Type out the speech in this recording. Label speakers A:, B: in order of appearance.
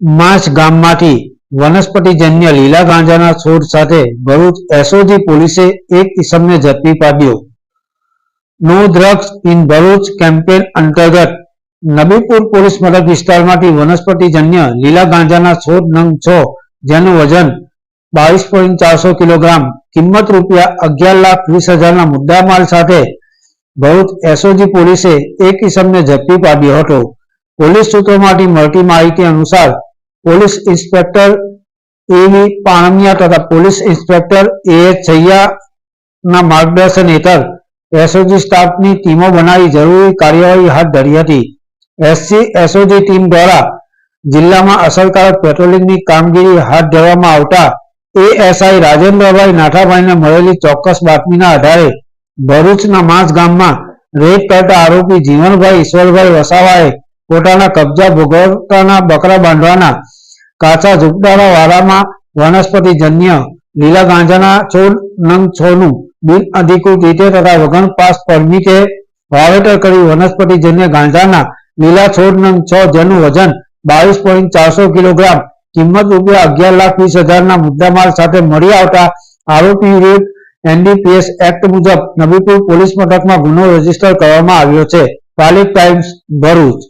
A: માસ ગામમાંથી વનસ્પતિજન્ય લીલા ગાંજાના છોડ સાથે ભરૂચ એસઓજી પોલીસે એક ઇસમને ઝડપી પાડ્યો. No drugs in Bharuch campaign અંતર્ગત નબીપુર પોલીસ મથક વિસ્તારમાંથી વનસ્પતિજન્ય લીલા ગાંજાના છોડ નંગ છ, જેનું વજન બાવીસ પોઈન્ટ ચારસો કિલોગ્રામ, કિંમત રૂપિયા અગિયાર લાખ વીસ હજારના મુદ્દામાલ સાથે ભરૂચ એસઓજી પોલીસે એક ઇસમને ઝડપી પાડ્યો હતો. પોલીસ સૂત્રોમાંથી મળતી માહિતી અનુસાર પોલીસ ઇન્સ્પેક્ટર એવી પાણમિયા તથા પોલીસ ઇન્સ્પેક્ટર એ છૈયાના માર્ગદર્શન હેઠળ એસઓજી સ્ટાફની ટીમો બનાવી જરૂરી કાર્યવાહી હાથ ધરી હતી. એસસી એસઓજી ટીમ દ્વારા જિલ્લામાં અસરકારક પેટ્રોલિંગની કામગીરી હાથ ધરવામાં આવતા એએસઆઈ રાજેન્દ્રભાઈ નાઠાભાઈને મળેલી ચોક્કસ બાતમીના આધારે ભરૂચના માસ ગામમાં રેડ કરતા આરોપી જીવનભાઈ ઈશ્વરભાઈ વસાવાએ પોતાના કબજા ભોગવતાના બકરા બાંધવાના કાચા ઝૂંપડાના વાળામાં વનસ્પતિજન્ય લીલા ગાંજાના છોડ, નંગ છોનું બિન અધિકૃત રીતે તથા વગણ પાસ પરમિટે વાવેતર કરી વનસ્પતિજન્ય ગાંજાના લીલા છોડ, નંગ છ જેનું વજન બાવીસ પોઈન્ટ ચારસો કિલોગ્રામ, કિંમત રૂપિયા અગિયાર લાખ વીસ હજારના મુદ્દામાલ સાથે મળી આવતા આરોપી વિરુદ્ધ એનડીપીએસ એક્ટ મુજબ નબીપુર પોલીસ મથકમાં ગુનો રજિસ્ટર કરવામાં આવ્યો છે. Public times, Bharuch.